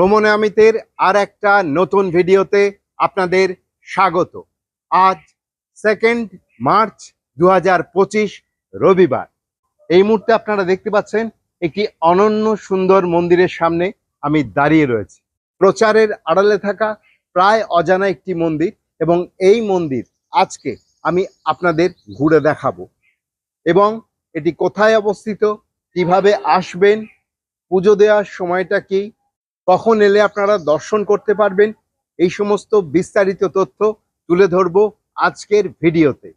ভ্রমণে আমিতের আর একটা নতুন ভিডিওতে আপনাদের স্বাগত। আজ সেকেন্ড মার্চ দু হাজার পঁচিশ, রবিবার। এই মুহূর্তে আপনারা দেখতে পাচ্ছেন একটি অনন্য সুন্দর মন্দিরের সামনে আমি দাঁড়িয়ে রয়েছি। প্রচারের আড়ালে থাকা প্রায় অজানা একটি মন্দির এবং এই মন্দির আজকে আমি আপনাদের ঘুরে দেখাবো। এবং এটি কোথায় অবস্থিত, কীভাবে আসবেন, পুজো দেওয়ার সময়টা কি কখন এলে আপনারা দর্শন করতে পারবেন? এই সমস্ত বিস্তারিত তথ্য তুলে ধরবো আজকের ভিডিওতে।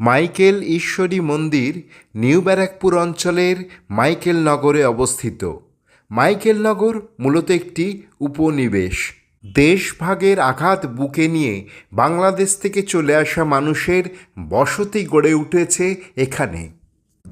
মাইকেল ঈশ্বরী মন্দির, নিউ ব্যারাকপুর অঞ্চলের মাইকেল নগরে অবস্থিত। মাইকেল নগর মূলত একটি উপনিবেশ। দেশভাগের আঘাত বুকে নিয়ে বাংলাদেশ থেকে চলে আসা মানুষের বসতি গড়ে উঠেছে এখানে।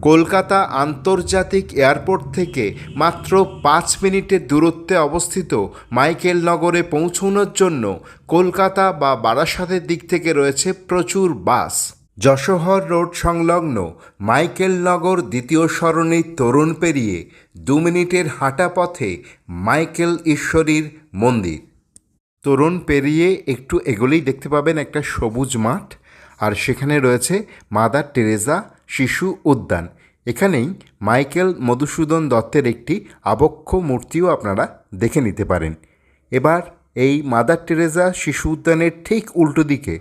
কলকাতা আন্তর্জাতিক এয়ারপোর্ট থেকে মাত্র পাঁচ মিনিটের দূরত্বে অবস্থিত মাইকেল নগরে পৌঁছানোর জন্য কলকাতা বা বারাসাতের দিক থেকে রয়েছে প্রচুর বাস। যশোহর রোড সংলগ্ন মাইকেল নগর দ্বিতীয় সরণির তরুণ পেরিয়ে দু মিনিটের হাঁটা পথে মাইকেল ঈশ্বরীর মন্দির। তরুণ পেরিয়ে একটু এগোলেই দেখতে পাবেন একটা সবুজ মাঠ, আর সেখানে রয়েছে মাদার টেরেজা শিশু উদ্যান। এখানেই মাইকেল মধুসূদন দত্তের একটি আবক্ষ মূর্তিও আপনারা দেখে নিতে পারেন। এবার এই মাদার টেরেজা শিশু উদ্যানের ঠিক উল্টো দিকে।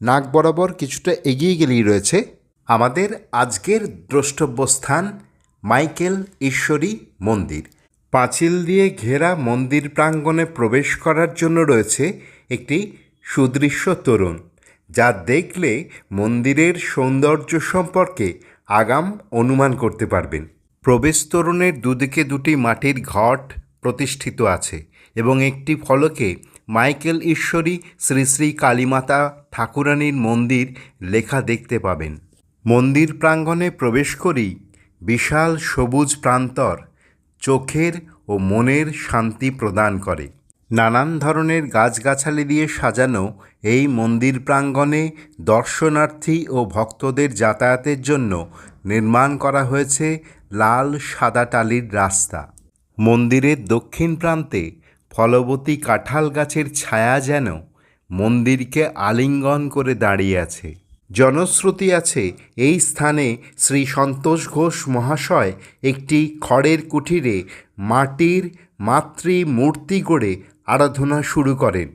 নাক বরাবর কিছুটা এগিয়ে গেলেই রয়েছে আমাদের আজকের দ্রষ্টব্য স্থান মাইকেল ঈশ্বরী মন্দির। পাঁচিল দিয়ে ঘেরা মন্দির প্রাঙ্গণে প্রবেশ করার জন্য রয়েছে একটি সুদৃশ্য তরুণ। যা দেখলে মন্দিরের সৌন্দর্য সম্পর্কে আগাম অনুমান করতে পারবেন। প্রবেশ তোরণের দুদিকে দুটি মাটির ঘট প্রতিষ্ঠিত আছে এবং একটি ফলকে মাইকেল ঈশ্বরী শ্রী শ্রী কালীমাতা ঠাকুরানীর মন্দির লেখা দেখতে পাবেন। মন্দির প্রাঙ্গণে প্রবেশ করেই বিশাল সবুজ প্রান্তর চোখের ও মনের শান্তি প্রদান করে। নানান ধরনের গাছগাছালি দিয়ে সাজানো এই মন্দির প্রাঙ্গণে দর্শনার্থী ও ভক্তদের যাতায়াতের জন্য নির্মাণ করা হয়েছে লাল সাদা টালির রাস্তা। মন্দিরের দক্ষিণ প্রান্তে ফলবতী কাঁঠাল গাছের ছায়া যেন মন্দিরকে আলিঙ্গন করে দাঁড়িয়ে আছে। জনশ্রুতি আছে এই স্থানে শ্রী সন্তোষ ঘোষ মহাশয় একটি খড়ের কুঠিরে মাটির মাতৃ মূর্তি গড়ে আরাধনা শুরু করেন।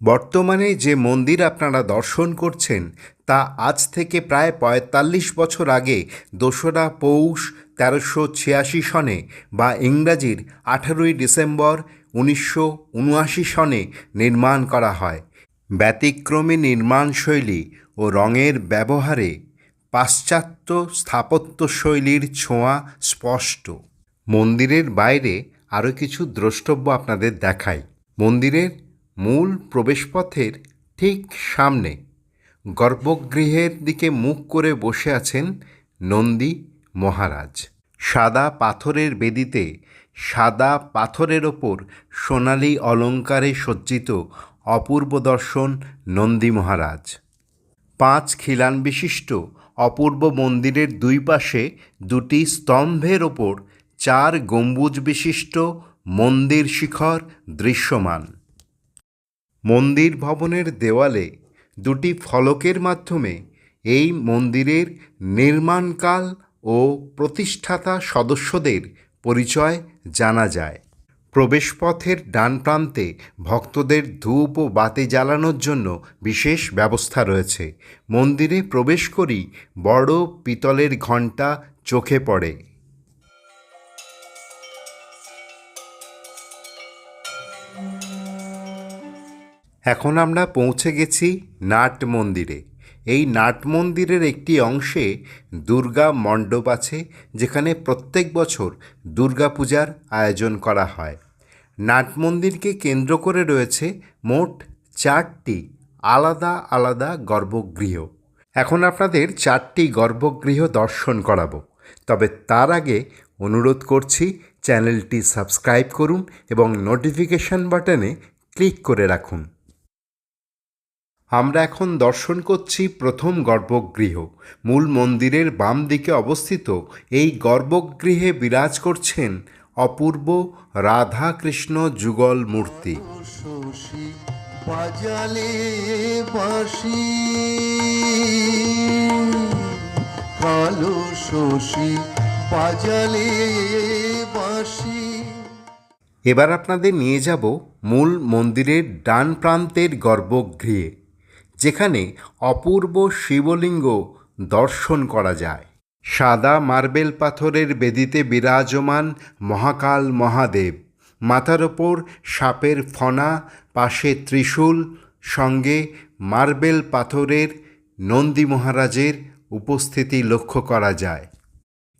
বর্তমানে যে মন্দির আপনারা দর্শন করছেন, তা আজ থেকে প্রায় পঁয়তাল্লিশ বছর আগে দোসরা পৌষ তেরোশো ছিয়াশি সনে বা ইংরাজির আঠারোই ডিসেম্বর উনিশশো উনআশি সনে নির্মাণ করা হয়। ব্যতিক্রমী নির্মাণশৈলী ও রঙের ব্যবহারে পাশ্চাত্য স্থাপত্যশৈলীর ছোঁয়া স্পষ্ট। মন্দিরের বাইরে আরও কিছু দ্রষ্টব্য আপনাদের দেখাই। মন্দিরের মূল প্রবেশপথের ঠিক সামনে গর্ভগৃহের দিকে মুখ করে বসে আছেন নন্দী মহারাজ। সাদা পাথরের বেদিতে সাদা পাথরের ওপর সোনালি অলঙ্কারে সজ্জিত অপূর্ব দর্শন নন্দী মহারাজ। পাঁচ খিলান বিশিষ্ট অপূর্ব মন্দিরের দুই পাশে দুটি স্তম্ভের ওপর চার গম্বুজ বিশিষ্ট মন্দির শিখর দৃশ্যমান। মন্দির ভবনের দেওয়ালে দুটি ফলকের মাধ্যমে এই মন্দিরের নির্মাণকাল ও প্রতিষ্ঠাতা সদস্যদের পরিচয় জানা যায়। প্রবেশপথের ডান প্রান্তে ভক্তদের ধূপ ও বাতি জ্বালানোর জন্য বিশেষ ব্যবস্থা রয়েছে। মন্দিরে প্রবেশ করেই বড় পিতলের ঘণ্টা চোখে পড়ে। এখন আমরা পৌঁছে গেছি নাট মন্দিরে। এই নাট মন্দিরের একটি অংশে দুর্গা মণ্ডপ আছে, যেখানে প্রত্যেক বছর দুর্গাপূজার আয়োজন করা হয়। নাট মন্দিরকে কেন্দ্র করে রয়েছে মোট চারটি আলাদা আলাদা গর্ভগৃহ। এখন আপনাদের চারটি গর্ভগৃহ দর্শন করাবো। তবে তার আগে অনুরোধ করছি চ্যানেলটি সাবস্ক্রাইব করুন এবং নোটিফিকেশন বাটনে ক্লিক করে রাখুন। আমরা এখন দর্শন করছি প্রথম গর্ভগৃহ। মূল মন্দিরের বাম দিকে অবস্থিত এই গর্ভগৃহে বিরাজ করছেন অপূর্ব রাধা কৃষ্ণ যুগল মূর্তি। শশী বাজালে বাঁশি কালো শশী বাজালে বাঁশি এবার আপনাদের নিয়ে যাব মূল মন্দিরের ডান প্রান্তের গর্ভগৃহে। যেখানে অপূর্ব শিবলিঙ্গ দর্শন করা যায়। সাদা মার্বেল পাথরের বেদিতে বিরাজমান মহাকাল মহাদেব। মাথার ওপর সাপের ফনা, পাশে ত্রিশূল, সঙ্গে মার্বেল পাথরের নন্দী মহারাজের উপস্থিতি লক্ষ্য করা যায়।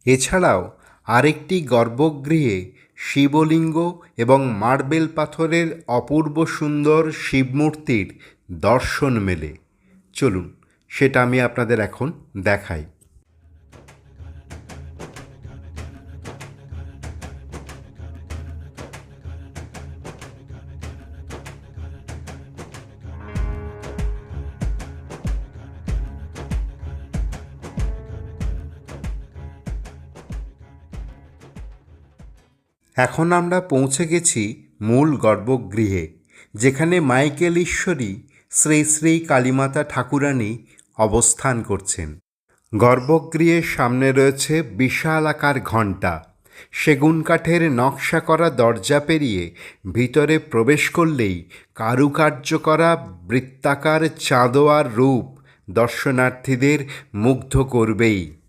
এছাড়াও আরেকটি গর্ভগৃহে শিবলিঙ্গ এবং মার্বেল পাথরের অপূর্ব সুন্দর শিবমূর্তির দর্শন মেলে। চলুন, সেটা আমি আপনাদের এখন দেখাই। এখন আমরা পৌঁছে গেছি মূল গর্ভগৃহে, যেখানে মাইকেল ঈশ্বরী শ্রী শ্রী কালীমাতা ঠাকুরানী অবস্থান করছেন। গর্ভগৃহের সামনে রয়েছে বিশাল আকার ঘণ্টা। সেগুন কাঠের নকশা করা দরজা পেরিয়ে ভিতরে প্রবেশ করলেই কারুকার্য করা বৃত্তাকার চাঁদোয়ার রূপ দর্শনার্থীদের মুগ্ধ করবেই।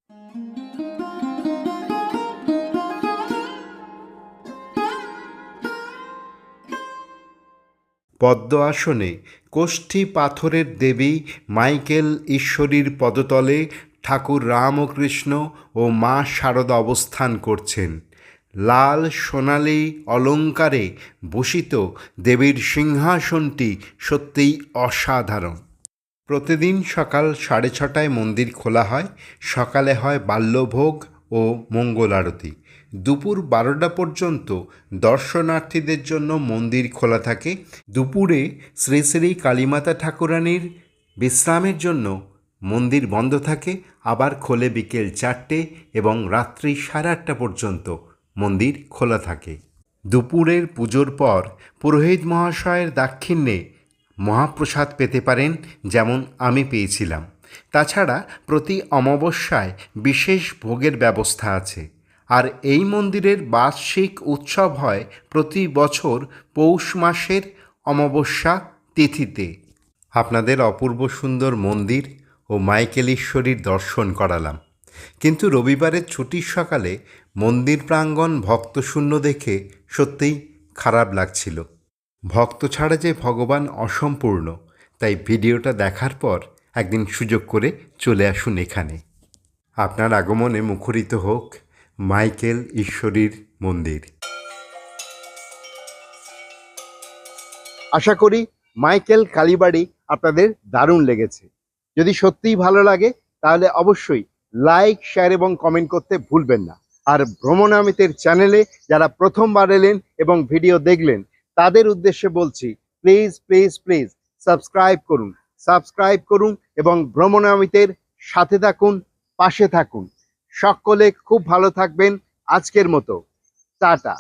পদ্ম আসনে কোষ্ঠী পাথরের দেবী মাইকেল ঈশ্বরীর পদতলে ঠাকুর রামকৃষ্ণ ও মা শারদা অবস্থান করছেন। লাল সোনালি অলঙ্কারে ভূষিত দেবীর সিংহাসনটি সত্যিই অসাধারণ। প্রতিদিন সকাল সাড়ে ছটায় মন্দির খোলা হয়, সকালে হয় বাল্যভোগ ও মঙ্গল আরতি দুপুর বারোটা পর্যন্ত দর্শনার্থীদের জন্য মন্দির খোলা থাকে। দুপুরে শ্রী শ্রী কালীমাতা ঠাকুরানীর বিশ্রামের জন্য মন্দির বন্ধ থাকে। আবার খোলে বিকেল চারটে এবং রাত্রি সাড়ে আটটা পর্যন্ত মন্দির খোলা থাকে। দুপুরের পুজোর পর পুরোহিত মহাশয়ের দাক্ষিণ্যে মহাপ্রসাদ পেতে পারেন যেমন আমি পেয়েছিলাম। তাছাড়া প্রতি অমাবস্যায় বিশেষ ভোগের ব্যবস্থা আছে। আর এই মন্দিরের বার্ষিক উৎসব হয় প্রতি বছর পৌষ মাসের অমাবস্যা তিথিতে। আপনাদের অপূর্ব সুন্দর মন্দির ও মাইকেলেশ্বরীর দর্শন করালাম। কিন্তু রবিবারের ছুটির সকালে মন্দির প্রাঙ্গণ ভক্তশূন্য দেখে সত্যিই খারাপ লাগছিল। ভক্ত ছাড়া যে ভগবান অসম্পূর্ণ, তাই ভিডিওটা দেখার পর একদিন সুযোগ করে চলে আসুন এখানে। আপনার আগমনে মুখরিত হোক। মাইকেল ঈশ্বরীর মন্দির। আশা করি মাইকেল কালীবাড়ি আপনাদের দারুণ লেগেছে। যদি সত্যিই ভালো লাগে, তাহলে অবশ্যই লাইক, শেয়ার এবং কমেন্ট করতে ভুলবেন না। আর ভ্রমণামিতের চ্যানেলে যারা প্রথমবার এলেন এবং ভিডিও দেখলেন, তাদের উদ্দেশ্যে বলছি প্লিজ প্লিজ প্লিজ সাবস্ক্রাইব করুন। সাবস্ক্রাইব করুন এবং ভ্রমণামিতের সাথে থাকুন, পাশে থাকুন। সকলে খুব ভালো থাকবেন আজকের মতো। টাটা।